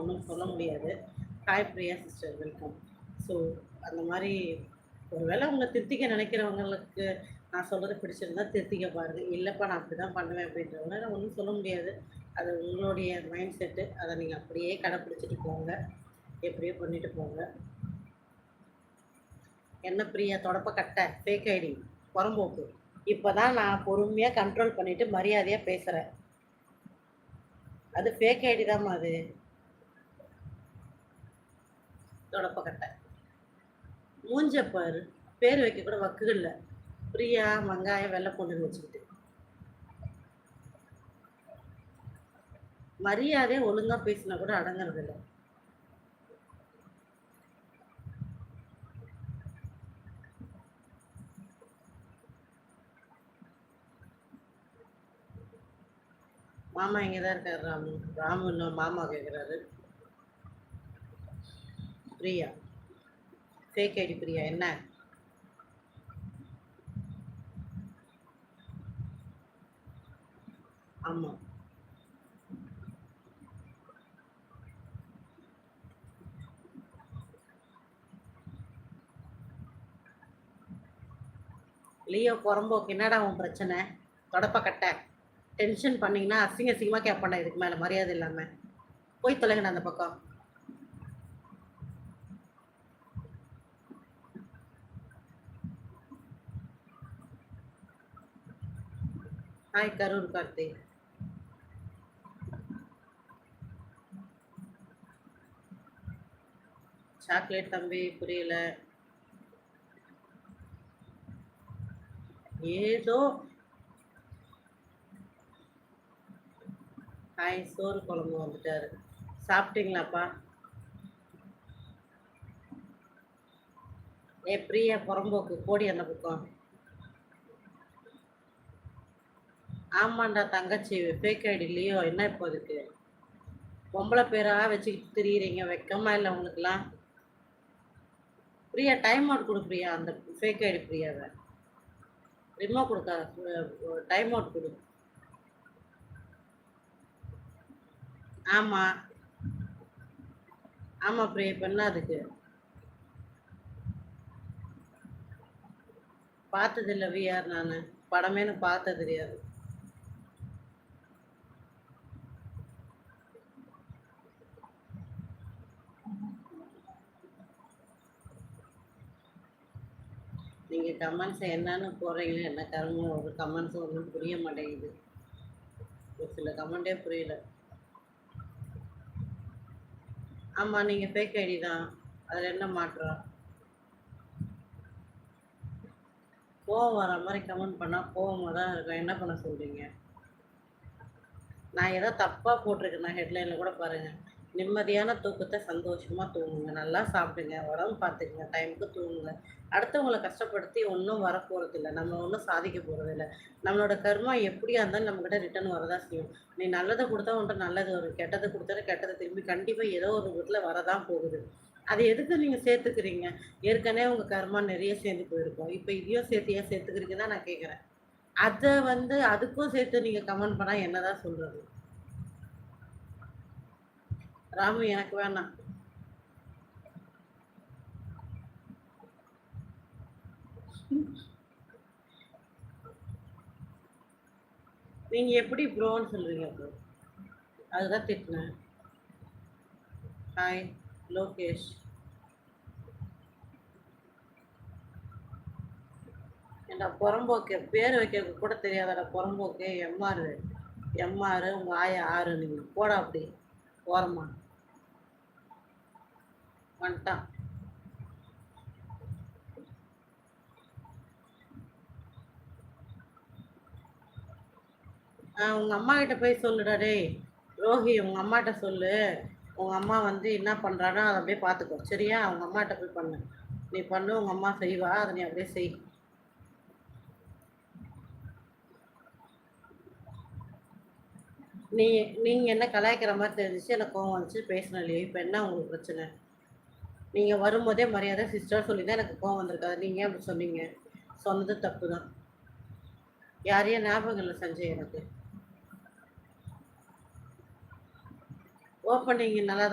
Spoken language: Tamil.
ஒன்றும் சொல்ல முடியாது. Hi Priya sister welcome so அந்த மாதிரி ஒருவேளை உங்களை திருத்திக்க நினைக்கிறவங்களுக்கு நான் சொல்கிறது பிடிச்சிருந்தா திருத்திக்க பாருங்கள் இல்லைப்பா நான் அப்படி தான் பண்ணுவேன் அப்படின்றவங்க நான் ஒன்றும் சொல்ல முடியாது. அது உங்களுடைய மைண்ட் செட்டு அதை நீங்கள் அப்படியே கடைப்பிடிச்சிட்டு போங்க. எப்படியோ பண்ணிட்டு போங்க. என்ன பிரியா தொடப்ப கட்ட ஃபேக் ஐடி புறம்போக்கு. இப்போ தான் நான் பொறுமையாக கண்ட்ரோல் பண்ணிவிட்டு மரியாதையாக பேசுகிறேன் அது ஃபேக் ஐடி தாம்மா அது. தொடப்பக்கட்டை மூஞ்ச பாரு. பேர் வைக்க கூட வக்கு இல்லை. பிரியா வெங்காயம் வெள்ளை பூண்டுன்னு வச்சுக்கிட்டு. மரியாதை ஒழுங்கா பேசினா கூட அடங்குறது இல்லை. மாமா இங்கே தான் இருக்காரு ராமு. ராமு இன்னும் மாமா கேட்குறாரு பிரியா? ஃபேக் ஐடி பிரியா என்ன? ஆமாம் லியோ குரம்போக்கு என்னடா உன் பிரச்சனை? தொடப்ப கட்ட. டென்ஷன் பண்ணிங்கன்னா அசிங்க அசிங்கமாக கேட்பேன்டா இதுக்கு மேலே மரியாதை இல்லாமல் போய் தொலைங்கண்ணா அந்த பக்கம். ஹாய் கரூர் கார்த்திக். சாக்லேட் தம்பி புரியல. ஏதோ ஹாய் சோறு குழம்பு வந்துட்டாரு. சாப்பிட்டீங்களாப்பா? ஏ பிரியா புறம்போக்கு போடி அந்த பக்கம். ஆமாண்டா தங்கச்சி ஃபேக் ஐடி இல்லையோ என்ன இப்போ இருக்கு பொம்பளை பேராக வச்சுக்கிட்டு தெரியுறீங்க வெக்கமாக இல்லை உங்களுக்குலாம் பிரியா டைம் அவுட் கொடு பிரியா அந்த ஃபேக் ஐடி பிரியாவை. ரிமோ கொடுக்காத டைம் அவுட் கொடு. ஆமாம் ஆமாம் பிரியா இப்போ என்ன அதுக்கு? பார்த்ததில்ல விஆர் நான். படமேனு பார்த்த தெரியாது. நீங்கள் கமெண்ட்ஸ் என்னன்னு போடுறீங்களோ என்ன கருங்க ஒரு கமெண்ட்ஸ் ஒன்றும் புரிய மாட்டேங்குது. ஒரு சில கமெண்டே புரியல. ஆமாம் நீங்கள் ஃபேக் ஐடி தான். அதில் என்ன மாற்றம்? கோவம் வர மாதிரி கமெண்ட் பண்ணால் கோவமாக தான் இருக்கும். என்ன பண்ண சொல்கிறீங்க நான் ஏதோ தப்பாக போட்டிருக்கேன். நான் ஹெட்லைனில் கூட பாருங்கள் நிம்மதியான தூக்கத்தை சந்தோஷமாக தூங்குங்க. நல்லா சாப்பிடுங்க. உடம்பு பார்த்துக்குங்க. டைமுக்கு தூங்குங்க. அடுத்தவங்களை கஷ்டப்படுத்தி ஒன்றும் வரப்போகிறது இல்லை நம்ம ஒன்றும் சாதிக்க போகிறது இல்லை நம்மளோட கர்மா எப்படியா இருந்தாலும் நம்மக்கிட்ட ரிட்டர்ன் வரதான் செய்யும். நீ நல்லதை கொடுத்தா உன்ட்டு நல்லது வரும். கெட்டதை கொடுத்தா கெட்டதை திரும்பி கண்டிப்பாக ஏதோ ஒரு விதத்தில் வரதான் போகுது. அது எதுக்கு நீங்கள் சேர்த்துக்கிறீங்க? ஏற்கனவே உங்கள் கர்மா நிறைய சேர்ந்து போயிருக்கோம். இப்போ இதையும் சேர்த்து ஏன் சேர்த்துக்கிறீங்க தான் நான் கேட்குறேன் அதை வந்து அதுக்கும் சேர்த்து நீங்கள் கமெண்ட் பண்ணால் என்னதான் சொல்கிறது ராமு எனக்கு வேணாம். நீங்க எப்படி ப்ரோன்னு சொல்றீங்க ப்ரோ அதுதான் திட்டினேன். ஹாய் லோகேஷ். ஏண்டா புறம்போக்கு பேர் வைக்க கூட தெரியாதடா புறம்போக்கு எம்ஆர் எம்ஆர் உங்கள் ஆயா ஆறு நீங்கள் போடா அப்படி. ஓரமா. வந்துட்டான் ஆ உங்கள் அம்மா கிட்ட போய் சொல்லுடா டேய். ரோஹி உங்கள் அம்மாட்ட சொல்லு. உங்கள் அம்மா வந்து என்ன பண்ணுறானோ அதை அப்படியே பார்த்துக்கோ. சரியா? அவங்க அம்மாட்ட போய் பண்ணு. நீ பண்ணு உங்கள் அம்மா செய்வா. அதை நீ அப்படியே செய். நீ நீங்கள் என்ன கலாய்க்கிற மாதிரி தெரிஞ்சிச்சு எனக்கு கோவம் வந்துச்சு பேசின இல்லையோ இப்போ என்ன உங்களுக்கு பிரச்சனை? நீங்கள் வரும்போதே மரியாதை சிஸ்டர் சொல்லி தான் எனக்கு கோவம் வந்திருக்காது. நீங்கள் ஏன் அப்படி சொன்னீங்க? சொன்னது தப்பு தான் யாரையும் ஞாபகம் இல்லை சஞ்சய் எனக்கு. ஓப்பனிங் நல்லா